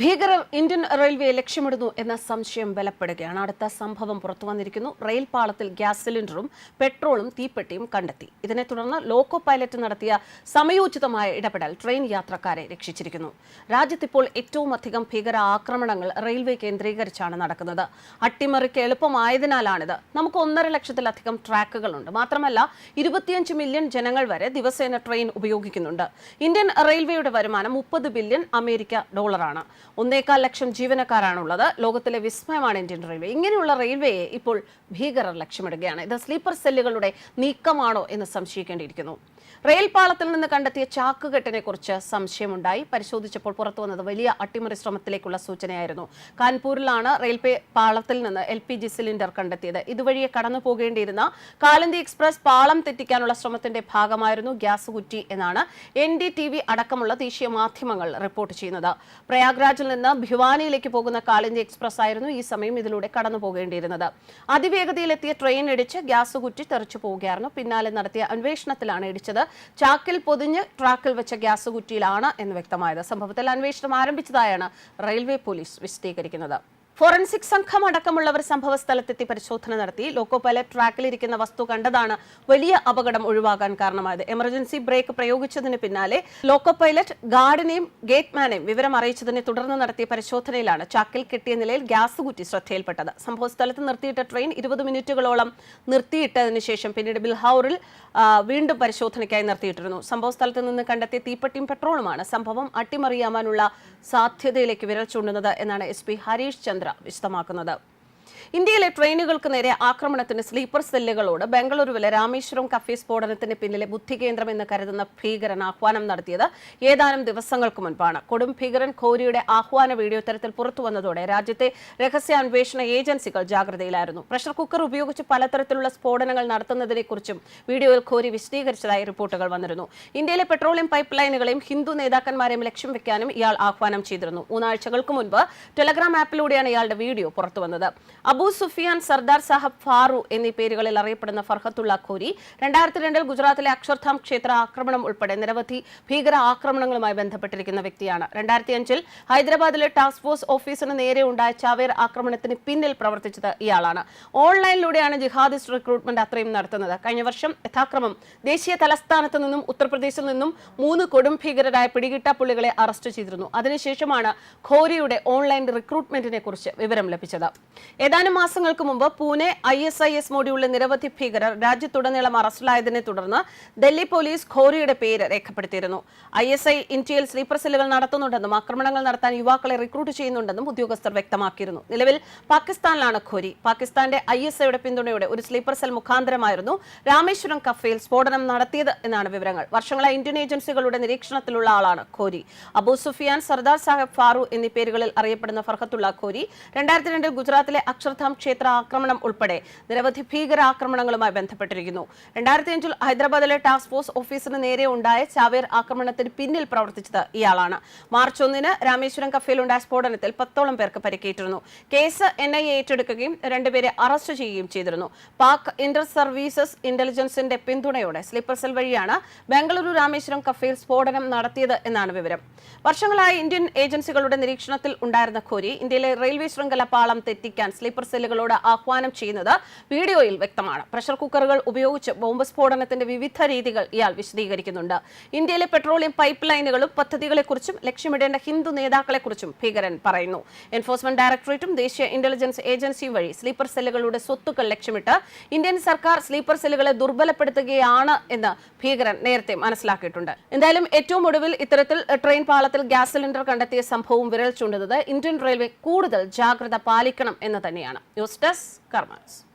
ഭീകരർ Indian railway ലക്ഷ്യമിടുന്നു എന്ന സംശയം ബലപ്പെടുകയാണ്. അടുത്ത സംഭവം പുറത്തു വന്നിരിക്കുന്നു റെയിൽ പാളത്തിൽ ഗ്യാസ് സിലിണ്ടറും പെട്രോളും തീപ്പെട്ടിയും കണ്ടെത്തി. ഇതിനെ തുടർന്ന് ലോക്കോ പൈലറ്റ് നടത്തിയ സമയോചിതമായ ഇടപെടൽ ട്രെയിൻ യാത്രക്കാരെ രക്ഷിച്ചിരിക്കുന്നു. രാജ്യത്ത് ഇപ്പോൾ ഏറ്റവും അധികം ഭീകര ആക്രമണങ്ങൾ റെയിൽവേ കേന്ദ്രീകരിച്ചാണ് നടക്കുന്നത്. അട്ടിമറിക്ക് എളുപ്പമായതിനാലാണിത്. നമുക്ക് ഒന്നര ലക്ഷത്തിലധികം ട്രാക്കുകളുണ്ട്. മാത്രമല്ല ഇരുപത്തിയഞ്ച് മില്യൺ ജനങ്ങൾ വരെ ദിവസേന ട്രെയിൻ ഉപയോഗിക്കുന്നുണ്ട്. ഇന്ത്യൻ റെയിൽവേയുടെ വരുമാനം മുപ്പത് ബില്യൺ അമേരിക്ക ഡോളറാണ്. ഒന്നേകാൽ ലക്ഷം ജീവനക്കാരാണുള്ളത്. ലോകത്തിലെ വിസ്മയമാണ് ഇന്ത്യൻ റെയിൽവേ. ഇങ്ങനെയുള്ള റെയിൽവേയെ ഇപ്പോൾ ഭീകരർ ലക്ഷ്യമിടുകയാണ്. ഇത് സ്ലീപ്പർ സെല്ലുകളുടെ നീക്കമാണോ എന്ന് സംശയിക്കേണ്ടിയിരിക്കുന്നു. റെയിൽ പാളത്തിൽ നിന്ന് കണ്ടെത്തിയ ചാക്കുകെട്ടിനെ കുറിച്ച് സംശയമുണ്ടായി. പരിശോധിച്ചപ്പോൾ പുറത്തു വന്നത് വലിയ അട്ടിമറി ശ്രമത്തിലേക്കുള്ള സൂചനയായിരുന്നു. കാൺപൂരിലാണ് റെയിൽവേ പാളത്തിൽ നിന്ന് എൽ പി ജി സിലിണ്ടർ കണ്ടെത്തിയത്. ഇതുവഴിയെ കടന്നു പോകേണ്ടിയിരുന്ന കാലന്തി എക്സ്പ്രസ് പാളം തെറ്റിക്കാനുള്ള ശ്രമത്തിന്റെ ഭാഗമായിരുന്നു ഗ്യാസ് കുറ്റി എന്നാണ് എൻ ഡി ടി വി അടക്കമുള്ള ദേശീയ മാധ്യമങ്ങൾ റിപ്പോർട്ട് ചെയ്യുന്നത്. പ്രയാഗ്രാജിൽ നിന്ന് ഭിവാനിയിലേക്ക് പോകുന്ന കാലന്തി എക്സ്പ്രസ് ആയിരുന്നു ഈ സമയം ഇതിലൂടെ കടന്നു പോകേണ്ടിയിരുന്നത്. അതിവേഗതയിലെത്തിയ ട്രെയിൻ ഇടിച്ച് ഗ്യാസ് കുറ്റി തെറിച്ചു പോവുകയായിരുന്നു. പിന്നാലെ നടത്തിയ അന്വേഷണത്തിലാണ് ഇടിച്ചത്. ചാക്കിൽ പൊതിഞ്ഞ് ട്രാക്കിൽ വെച്ച ഗ്യാസ് കുറ്റിയിലാണ് എന്ന് വ്യക്തമായത്. സംഭവത്തിൽ അന്വേഷണം ആരംഭിച്ചതായാണ് റെയിൽവേ പോലീസ് വിശദീകരിക്കുന്നത്. ഫോറൻസിക് സംഘം അടക്കമുള്ളവർ സംഭവ സ്ഥലത്തെത്തി പരിശോധന നടത്തി. ലോക്കോ പൈലറ്റ് ട്രാക്കിലിരിക്കുന്ന വസ്തു കണ്ടതാണ് വലിയ അപകടം ഒഴിവാകാൻ കാരണമായത്. എമർജൻസി ബ്രേക്ക് പ്രയോഗിച്ചതിന് പിന്നാലെ ലോക്കോ പൈലറ്റ് ഗാർഡിനെയും ഗേറ്റ്മാനെയും വിവരം അറിയിച്ചതിനെ തുടർന്ന് നടത്തിയ പരിശോധനയിലാണ് ചാക്കിൽ കെട്ടിയ നിലയിൽ ഗ്യാസ് കുറ്റി ശ്രദ്ധയിൽപ്പെട്ടത്. സംഭവസ്ഥലത്ത് നിർത്തിയിട്ട ട്രെയിൻ ഇരുപത് മിനിറ്റുകളോളം നിർത്തിയിട്ടതിനു ശേഷം പിന്നീട് ബിൽഹൌറിൽ വീണ്ടും പരിശോധനയ്ക്കായി നിർത്തിയിട്ടിരുന്നു. സംഭവ സ്ഥലത്ത് നിന്ന് കണ്ടെത്തിയ തീപ്പെട്ടിയും പെട്രോളുമാണ് സംഭവം അട്ടിമറിയാമാനുള്ള സാധ്യതയിലേക്ക് വിരൽ ചൂണ്ടുന്നത് എന്നാണ് എസ് പി ഹരീഷ് ചന്ദ്ര വിശദമാക്കുന്നത്. ഇന്ത്യയിലെ ട്രെയിനുകൾക്ക് നേരെ ആക്രമണത്തിന് സ്ലീപ്പർ സെല്ലുകളോട് ബംഗളൂരുവിലെ രാമേശ്വരം കഫേ സ്ഫോടനത്തിന് പിന്നിലെ ബുദ്ധികേന്ദ്രം എന്ന് കരുതുന്ന ഭീകരൻ ആഹ്വാനം നടത്തിയത് ഏതാനും ദിവസങ്ങൾക്ക് മുൻപാണ്. കൊടും ഭീകരൻ ഖോരിയുടെ ആഹ്വാന വീഡിയോ തരത്തിൽ പുറത്തുവന്നതോടെ രാജ്യത്തെ രഹസ്യാന്വേഷണ ഏജൻസികൾ ജാഗ്രതയിലായിരുന്നു. പ്രഷർ കുക്കർ ഉപയോഗിച്ച് പലതരത്തിലുള്ള സ്ഫോടനങ്ങൾ നടത്തുന്നതിനെക്കുറിച്ചും വീഡിയോയിൽ ഖോരി വിശദീകരിച്ചതായി റിപ്പോർട്ടുകൾ വന്നിരുന്നു. ഇന്ത്യയിലെ പെട്രോളിയം പൈപ്പ് ലൈനുകളെയും ഹിന്ദു നേതാക്കന്മാരെയും ലക്ഷ്യം വെക്കാനും ഇയാൾ ആഹ്വാനം ചെയ്തിരുന്നു. മൂന്നാഴ്ചകൾക്ക് മുൻപ് ടെലഗ്രാം ആപ്പിലൂടെയാണ് ഇയാളുടെ വീഡിയോ പുറത്തു വന്നത്. അബു സുഫിയാൻ സർദാർ സാഹബ് ഫാറു എന്നീ പേരുകളിൽ അറിയപ്പെടുന്ന ഫർഹത്തുള്ള ഖോരി രണ്ടായിരത്തി രണ്ടിൽ ഗുജറാത്തിലെ അക്ഷർധാം ക്ഷേത്ര ആക്രമണം ഉൾപ്പെടെ നിരവധി ഭീകര ആക്രമണങ്ങളുമായി ബന്ധപ്പെട്ടിരിക്കുന്ന വ്യക്തിയാണ്. രണ്ടായിരത്തി അഞ്ചിൽ ഹൈദരാബാദിലെ ടാസ്ക് ഫോഴ്സ് ഓഫീസിന് നേരെ ഉണ്ടായ ചാവേർ ആക്രമണത്തിന് പിന്നിൽ പ്രവർത്തിച്ചത് ഇയാളാണ്. ഓൺലൈനിലൂടെയാണ് ജിഹാദിസ്റ്റ് റിക്രൂട്ട്മെന്റ് അത്രയും നടത്തുന്നത്. കഴിഞ്ഞ വർഷം യഥാക്രമം ദേശീയ തലസ്ഥാനത്ത് നിന്നും ഉത്തർപ്രദേശിൽ നിന്നും മൂന്ന് കൊടും ഭീകരരായ പിടികിട്ട പുള്ളികളെ അറസ്റ്റ് ചെയ്തിരുന്നു. അതിനുശേഷമാണ് ഖോരിയുടെ ഓൺലൈൻ റിക്രൂട്ട്മെന്റിനെ കുറിച്ച് വിവരം ലഭിച്ചത്. ഏതാനും മാസങ്ങൾക്ക് മുമ്പ് Pune I S I S മോഡിയുള്ള നിരവധി ഭീകരർ രാജ്യത്തുടനീളം അറസ്റ്റിലായതിനെ തുടർന്ന് ഡൽഹി പോലീസ് ഖോരിയുടെ പേര് രേഖപ്പെടുത്തിയിരുന്നു. ഐ എസ് ഐ ഇന്ത്യയിൽ സ്ലീപ്പർ സെല്ലുകൾ നടത്തുന്നുണ്ടെന്നും ആക്രമണങ്ങൾ നടത്താൻ യുവാക്കളെ റിക്രൂട്ട് ചെയ്യുന്നുണ്ടെന്നും ഉദ്യോഗസ്ഥർ വ്യക്തമാക്കിയിരുന്നു. നിലവിൽ പാകിസ്ഥാനിലാണ് ഖോരി പാകിസ്ഥാന്റെ ഐ എസ് ഐയുടെ പിന്തുണയോടെ ഒരു സ്ലീപ്പർ സെൽ മുഖാന്തരമായിരുന്നു രാമേശ്വരം കഫേയിൽ സ്ഫോടനം നടത്തിയത് എന്നാണ് വിവരങ്ങൾ. വർഷങ്ങളായി ഇന്ത്യൻ ഏജൻസികളുടെ നിരീക്ഷണത്തിലുള്ള ആളാണ് ഖോരി അബു സുഫിയാൻ സർദാർ സാഹബ് ഫാറു എന്നീ പേരുകളിൽ അറിയപ്പെടുന്ന ഫർഹത്തുള്ള ഖോരി രണ്ടായിരത്തി രണ്ടിൽ ഗുജറാത്തിലെ അക്ഷർധാം ക്ഷേത്ര ആക്രമണം ഉൾപ്പെടെ നിരവധി ഭീകരാക്രമണങ്ങളുമായി ബന്ധപ്പെട്ടിരിക്കുന്നു. രണ്ടായിരത്തി അഞ്ചിൽ ഹൈദരാബാദിലെ ടാസ്ക് ഫോഴ്സ് ഓഫീസിന് നേരെ ഉണ്ടായ ചാവേർ ആക്രമണത്തിന് പിന്നിൽ പ്രവർത്തിച്ചത് ഇയാളാണ്. മാർച്ച് ഒന്നിന് രാമേശ്വരം കഫേയിലുണ്ടായ സ്ഫോടനത്തിൽ പത്തോളം പേർക്ക് പരിക്കേറ്റിരുന്നു. കേസ് എൻ ഐ ഏറ്റെടുക്കുകയും രണ്ടുപേരെ അറസ്റ്റ് ചെയ്യുകയും ചെയ്തിരുന്നു. പാക് ഇന്റർ സർവീസസ് ഇന്റലിജൻസിന്റെ പിന്തുണയോടെ സ്ലീപ്പർ സെൽ വഴിയാണ് ബംഗളൂരു രാമേശ്വരം കഫേയിൽ സ്ഫോടനം നടത്തിയത് എന്നാണ് വിവരം. വർഷങ്ങളായി ഇന്ത്യൻ ഏജൻസികളുടെ നിരീക്ഷണത്തിൽ ഉണ്ടായിരുന്ന ഖോരി ഇന്ത്യയിലെ റെയിൽവേ ശൃംഖല പാളം തെറ്റിക്കാൻ സ്ലീപ്പർ സെല്ലുകളോട് ആഹ്വാനം ചെയ്യുന്നത് വീഡിയോയിൽ വ്യക്തമാണ്. പ്രഷർ കുക്കറുകൾ ഉപയോഗിച്ച് ബോംബ് സ്ഫോടനത്തിന്റെ വിവിധ രീതികൾ ഇയാൾ വിശദീകരിക്കുന്നുണ്ട്. ഇന്ത്യയിലെ പെട്രോളിയം പൈപ്പ് ലൈനുകളും പദ്ധതികളെക്കുറിച്ചും ലക്ഷ്യമിടേണ്ട ഹിന്ദു നേതാക്കളെക്കുറിച്ചും ഭീകരൻ പറയുന്നു. എൻഫോഴ്സ്മെന്റ് ഡയറക്ടറേറ്റും ദേശീയ ഇന്റലിജൻസ് ഏജൻസിയും വഴി സ്ലീപ്പർ സെല്ലുകളുടെ സ്വത്തുക്കൾ ലക്ഷ്യമിട്ട് ഇന്ത്യൻ സർക്കാർ സ്ലീപ്പർ സെല്ലുകളെ ദുർബലപ്പെടുത്തുകയാണ് എന്ന് ഭീകരൻ നേരത്തെ മനസ്സിലാക്കിയിട്ടുണ്ട്. എന്തായാലും ഏറ്റവും ഒടുവിൽ ഇത്തരത്തിൽ ട്രെയിൻ പാളത്തിൽ ഗ്യാസ് സിലിണ്ടർ കണ്ടെത്തിയ സംഭവം വിരൽ ചൂണ്ടുന്നത് ഇന്ത്യൻ റെയിൽവേ കൂടുതൽ ജാഗ്രത പാലിക്കണം എന്ന് തന്നെയാണ്. News desk കർമാൻസ്